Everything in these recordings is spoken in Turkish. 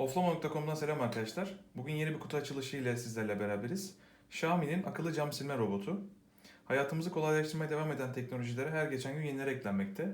Oflama.com'dan selam arkadaşlar. Bugün yeni bir kutu açılışı ile sizlerle beraberiz. Xiaomi'nin akıllı cam silme robotu. Hayatımızı kolaylaştırmaya devam eden teknolojilere her geçen gün yenileri eklenmekte.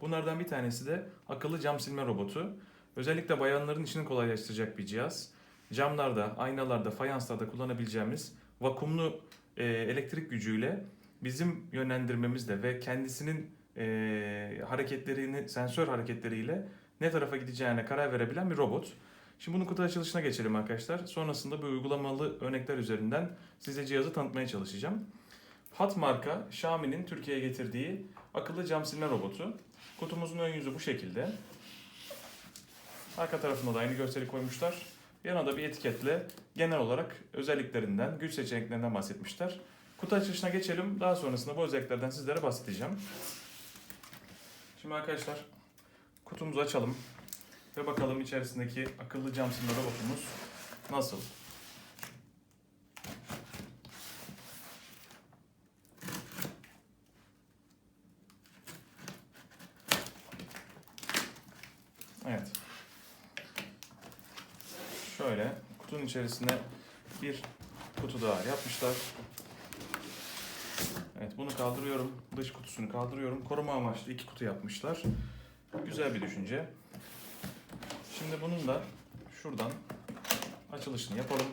Bunlardan bir tanesi de akıllı cam silme robotu. Özellikle bayanların işini kolaylaştıracak bir cihaz. Camlarda, aynalarda, fayanslarda kullanabileceğimiz vakumlu e, elektrik gücüyle bizim yönlendirmemizle ve kendisinin e, hareketlerini, sensör hareketleriyle ne tarafa gideceğine karar verebilen bir robot. Şimdi bunun kutu açılışına geçelim arkadaşlar. Sonrasında bu uygulamalı örnekler üzerinden size cihazı tanıtmaya çalışacağım. Hat marka Xiaomi'nin Türkiye'ye getirdiği akıllı cam silme robotu. Kutumuzun ön yüzü bu şekilde. Arka tarafında da aynı gösteri koymuşlar. Yanına da bir etiketle genel olarak özelliklerinden, güç seçeneklerinden bahsetmişler. Kutu açılışına geçelim. Daha sonrasında bu özelliklerden sizlere bahsedeceğim. Şimdi arkadaşlar kutumuzu açalım ve bakalım içerisindeki akıllı cam silme robotumuz nasıl? Evet. Şöyle kutunun içerisine bir kutu daha yapmışlar. Evet bunu kaldırıyorum. Dış kutusunu kaldırıyorum. Koruma amaçlı iki kutu yapmışlar. Güzel bir düşünce. Şimdi bunun da şuradan açılışını yapalım.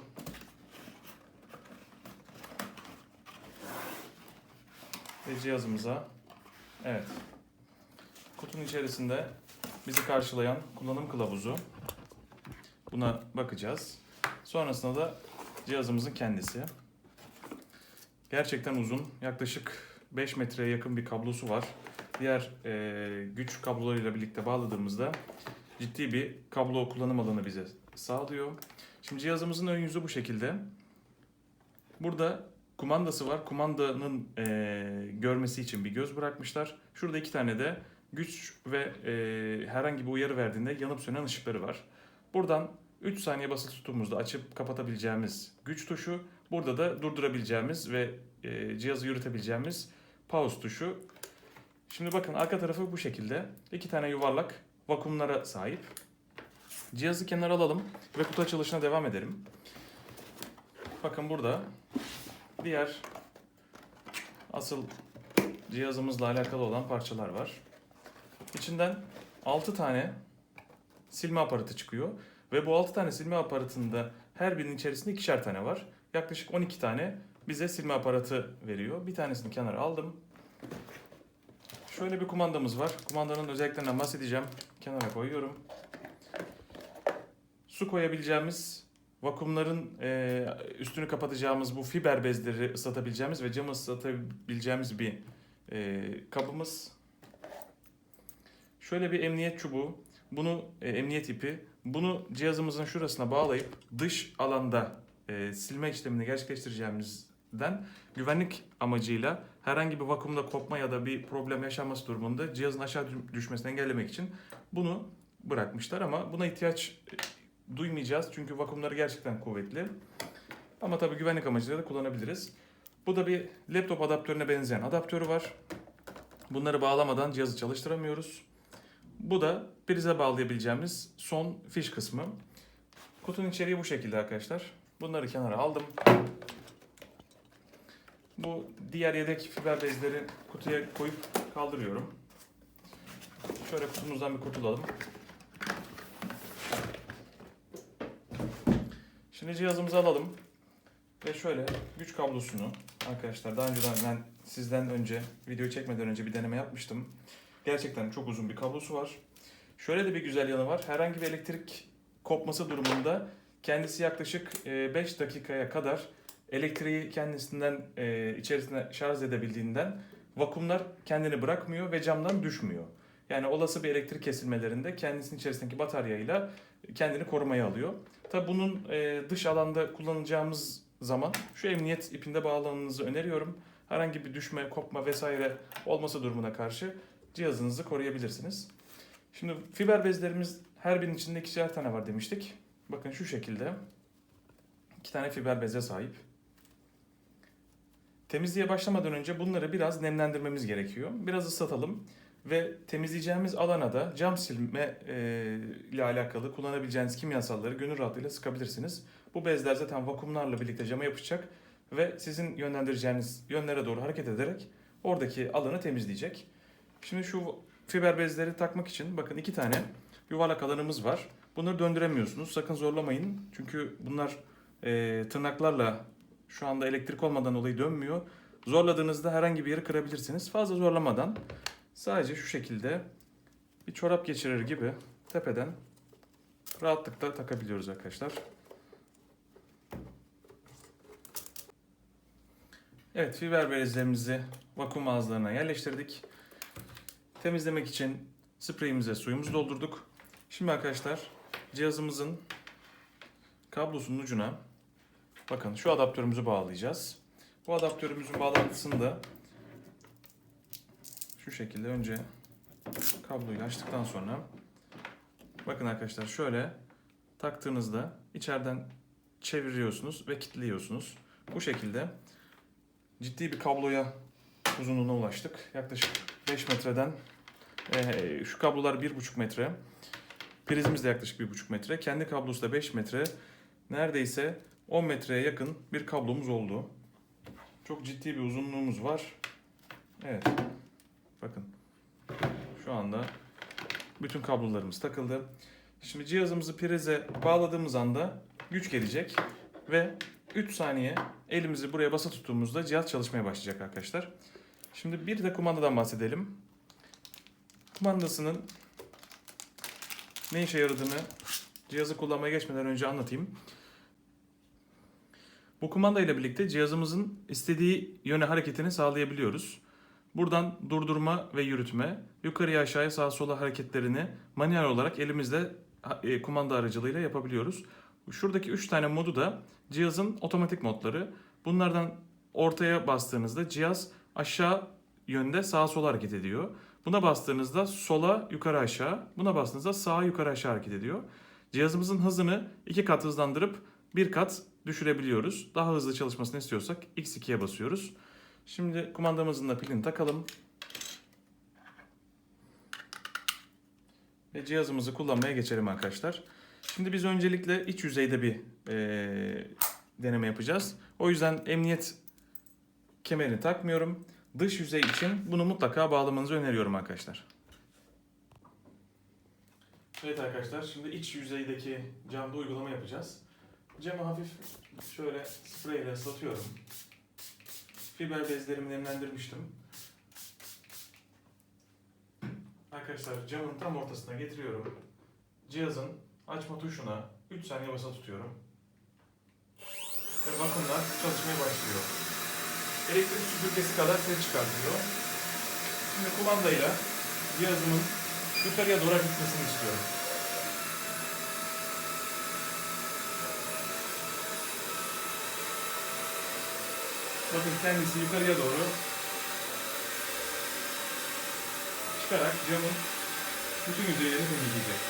Ve cihazımıza evet kutunun içerisinde bizi karşılayan kullanım kılavuzu. Buna bakacağız. Sonrasında da cihazımızın kendisi. Gerçekten uzun. Yaklaşık 5 metreye yakın bir kablosu var. Diğer e, güç kablolarıyla birlikte bağladığımızda ciddi bir kablo kullanım alanı bize sağlıyor. Şimdi cihazımızın ön yüzü bu şekilde. Burada kumandası var. Kumandanın e, görmesi için bir göz bırakmışlar. Şurada iki tane de güç ve e, herhangi bir uyarı verdiğinde yanıp sönen ışıkları var. Buradan 3 saniye basılı tuttuğumuzda açıp kapatabileceğimiz güç tuşu. Burada da durdurabileceğimiz ve e, cihazı yürütebileceğimiz pause tuşu. Şimdi bakın arka tarafı bu şekilde. İki tane yuvarlak vakumlara sahip. Cihazı kenara alalım ve kutu açılışına devam edelim. Bakın burada diğer asıl cihazımızla alakalı olan parçalar var. İçinden 6 tane silme aparatı çıkıyor. Ve bu 6 tane silme aparatında her birinin içerisinde ikişer tane var. Yaklaşık 12 tane bize silme aparatı veriyor. Bir tanesini kenara aldım. Şöyle bir kumandamız var. Kumandanın özelliklerinden bahsedeceğim. Kenara koyuyorum. Su koyabileceğimiz, vakumların e, üstünü kapatacağımız bu fiber bezleri ıslatabileceğimiz ve camı ıslatabileceğimiz bir e, kabımız. Şöyle bir emniyet çubuğu. Bunu e, emniyet ipi. Bunu cihazımızın şurasına bağlayıp dış alanda e, silme işlemini gerçekleştireceğimizden güvenlik amacıyla herhangi bir vakumda kopma ya da bir problem yaşanması durumunda cihazın aşağı düşmesini engellemek için bunu bırakmışlar ama buna ihtiyaç e, duymayacağız çünkü vakumları gerçekten kuvvetli. Ama tabii güvenlik amacıyla da kullanabiliriz. Bu da bir laptop adaptörüne benzeyen adaptörü var. Bunları bağlamadan cihazı çalıştıramıyoruz. Bu da prize bağlayabileceğimiz son fiş kısmı. Kutunun içeriği bu şekilde arkadaşlar. Bunları kenara aldım. Bu diğer yedek fiber bezleri kutuya koyup kaldırıyorum. Şöyle kutumuzdan bir kurtulalım. Şimdi cihazımızı alalım. Ve şöyle güç kablosunu arkadaşlar daha önceden ben sizden önce video çekmeden önce bir deneme yapmıştım. Gerçekten çok uzun bir kablosu var. Şöyle de bir güzel yanı var. Herhangi bir elektrik kopması durumunda kendisi yaklaşık 5 dakikaya kadar elektriği kendisinden e, içerisine şarj edebildiğinden vakumlar kendini bırakmıyor ve camdan düşmüyor. Yani olası bir elektrik kesilmelerinde kendisinin içerisindeki bataryayla kendini korumaya alıyor. Tabi bunun e, dış alanda kullanacağımız zaman şu emniyet ipinde bağlamanızı öneriyorum. Herhangi bir düşme, kopma vesaire olması durumuna karşı cihazınızı koruyabilirsiniz. Şimdi fiber bezlerimiz her birinin içinde ikişer tane var demiştik. Bakın şu şekilde. iki tane fiber beze sahip. Temizliğe başlamadan önce bunları biraz nemlendirmemiz gerekiyor. Biraz ıslatalım Ve temizleyeceğimiz alana da cam silme e, ile alakalı kullanabileceğiniz kimyasalları gönül rahatlığıyla sıkabilirsiniz. Bu bezler zaten vakumlarla birlikte cama yapışacak ve sizin yönlendireceğiniz yönlere doğru hareket ederek oradaki alanı temizleyecek. Şimdi şu fiber bezleri takmak için bakın iki tane yuvarlak alanımız var. Bunları döndüremiyorsunuz. Sakın zorlamayın. Çünkü bunlar e, tırnaklarla şu anda elektrik olmadan dolayı dönmüyor. Zorladığınızda herhangi bir yeri kırabilirsiniz. Fazla zorlamadan sadece şu şekilde bir çorap geçirir gibi tepeden rahatlıkla takabiliyoruz arkadaşlar. Evet fiber bezlerimizi vakum ağızlarına yerleştirdik. Temizlemek için spreyimize suyumuzu doldurduk. Şimdi arkadaşlar cihazımızın kablosunun ucuna bakın şu adaptörümüzü bağlayacağız. Bu adaptörümüzün bağlantısını da şu şekilde önce kabloyu açtıktan sonra bakın arkadaşlar şöyle taktığınızda içeriden çeviriyorsunuz ve kilitliyorsunuz. Bu şekilde ciddi bir kabloya uzunluğuna ulaştık. Yaklaşık 5 metreden şu kablolar 1,5 metre. Prizimiz de yaklaşık 1,5 metre. Kendi kablosu da 5 metre. Neredeyse 10 metreye yakın bir kablomuz oldu. Çok ciddi bir uzunluğumuz var. Evet. Bakın. Şu anda bütün kablolarımız takıldı. Şimdi cihazımızı prize bağladığımız anda güç gelecek ve 3 saniye elimizi buraya basa tuttuğumuzda cihaz çalışmaya başlayacak arkadaşlar. Şimdi bir de kumandadan bahsedelim. Kumandasının ne işe yaradığını cihazı kullanmaya geçmeden önce anlatayım. Bu kumanda ile birlikte cihazımızın istediği yöne hareketini sağlayabiliyoruz. Buradan durdurma ve yürütme, yukarıya aşağıya sağa sola hareketlerini manuel olarak elimizle e, kumanda aracılığıyla yapabiliyoruz. Şuradaki 3 tane modu da cihazın otomatik modları. Bunlardan ortaya bastığınızda cihaz aşağı yönde sağa sola hareket ediyor. Buna bastığınızda sola yukarı aşağı, buna bastığınızda sağa yukarı aşağı hareket ediyor. Cihazımızın hızını iki kat hızlandırıp bir kat düşürebiliyoruz. Daha hızlı çalışmasını istiyorsak X2'ye basıyoruz. Şimdi kumandamızın da pilini takalım. Ve cihazımızı kullanmaya geçelim arkadaşlar. Şimdi biz öncelikle iç yüzeyde bir eee, deneme yapacağız. O yüzden emniyet kemerini takmıyorum. Dış yüzey için bunu mutlaka bağlamanızı öneriyorum arkadaşlar. Evet arkadaşlar şimdi iç yüzeydeki camda uygulama yapacağız. Camı hafif şöyle spreyle ıslatıyorum. Fiber bezlerimi nemlendirmiştim. Arkadaşlar camın tam ortasına getiriyorum. Cihazın açma tuşuna 3 saniye basa tutuyorum. Ve vakumlar çalışmaya başlıyor. Elektrik süpürgesi kadar ses çıkartıyor. Şimdi kumandayla cihazımın yukarıya doğru gitmesini istiyorum. Bakın kendisi yukarıya doğru çıkarak camın bütün yüzeylerini temizleyecek.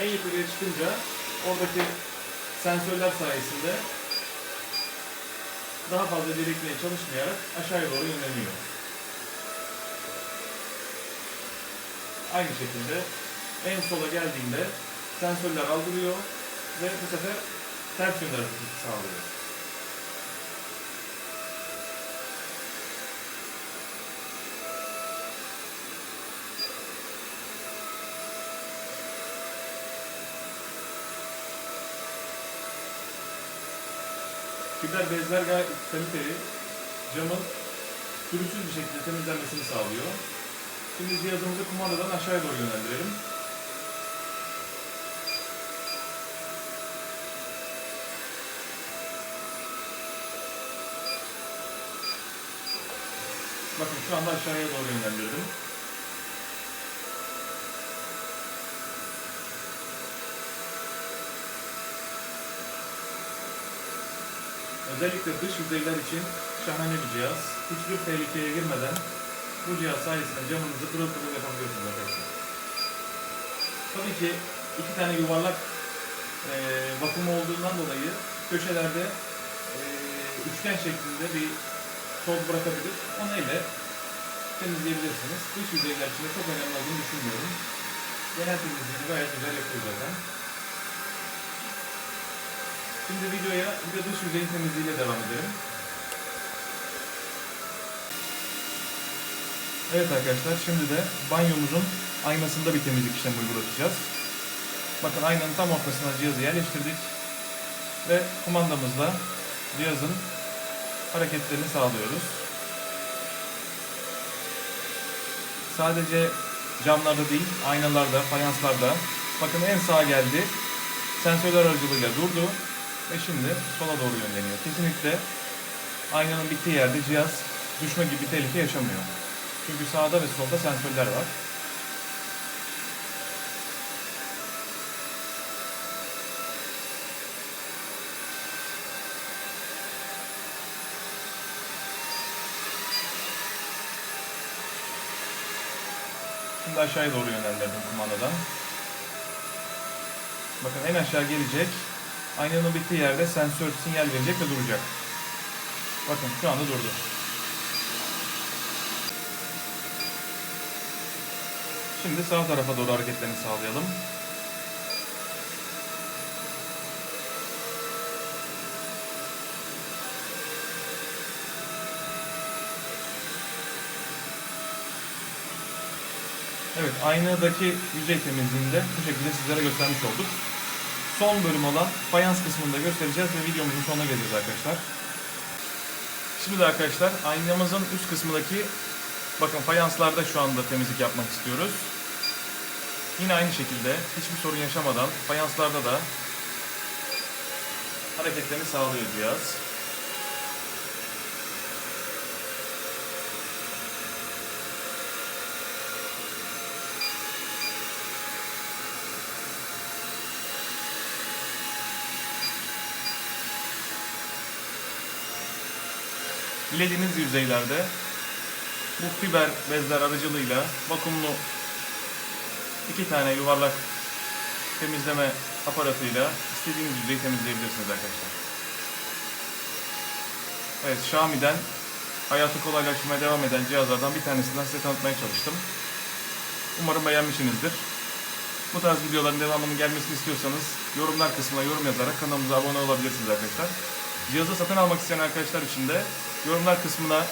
En yukarıya çıkınca oradaki sensörler sayesinde daha fazla delikliğe çalışmayarak aşağıya doğru yönleniyor. Aynı şekilde en sola geldiğinde sensörler algılıyor ve bu sefer ters yönde sağlıyor. Fiber bezler gayet kaliteli. Camın pürüzsüz bir şekilde temizlenmesini sağlıyor. Şimdi cihazımızı kumandadan aşağıya doğru yönlendirelim. Bakın şu anda aşağıya doğru yönlendirdim. Özellikle dış yüzeyler için şahane bir cihaz. Hiçbir tehlikeye girmeden bu cihaz sayesinde camınızı pırıl pırıl yapabiliyorsunuz arkadaşlar. Tabii ki iki tane yuvarlak e, vakum olduğundan dolayı köşelerde e, üçgen şeklinde bir toz bırakabilir. Onu elle temizleyebilirsiniz. Dış yüzeyler için de çok önemli olduğunu düşünmüyorum. Genel temizliğini gayet güzel yapıyor zaten. Şimdi videoya de dış yüzeyin temizliğiyle devam edelim. Evet arkadaşlar şimdi de banyomuzun aynasında bir temizlik işlemi uygulatacağız. Bakın aynanın tam ortasına cihazı yerleştirdik ve kumandamızla cihazın hareketlerini sağlıyoruz. Sadece camlarda değil, aynalarda, fayanslarda. Bakın en sağa geldi. Sensörler aracılığıyla durdu ve şimdi sola doğru yönleniyor. Kesinlikle aynanın bittiği yerde cihaz düşme gibi bir tehlike yaşamıyor. Çünkü sağda ve solda sensörler var. Şimdi aşağıya doğru yönlendirdim kumandadan. Bakın en aşağı gelecek. Aynanın bittiği yerde sensör sinyal verecek ve duracak. Bakın şu anda durdu. Şimdi sağ tarafa doğru hareketlerini sağlayalım. Evet, aynadaki yüzey temizliğinde bu şekilde sizlere göstermiş olduk. Son bölüm olan fayans kısmını da göstereceğiz ve videomuzun sonuna geleceğiz arkadaşlar. Şimdi de arkadaşlar aynamızın üst kısmındaki bakın fayanslarda şu anda temizlik yapmak istiyoruz. Yine aynı şekilde hiçbir sorun yaşamadan fayanslarda da hareketlerini sağlıyor cihaz. Dilediğiniz yüzeylerde bu fiber bezler aracılığıyla vakumlu iki tane yuvarlak temizleme aparatıyla istediğiniz yüzeyi temizleyebilirsiniz arkadaşlar. Evet Xiaomi'den hayatı kolaylaştırmaya devam eden cihazlardan bir tanesinden size tanıtmaya çalıştım. Umarım beğenmişsinizdir. Bu tarz videoların devamının gelmesini istiyorsanız yorumlar kısmına yorum yazarak kanalımıza abone olabilirsiniz arkadaşlar. Cihazı satın almak isteyen arkadaşlar için de yorumlar kısmına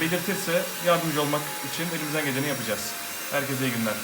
belirtirse yardımcı olmak için elimizden geleni yapacağız. Herkese iyi günler.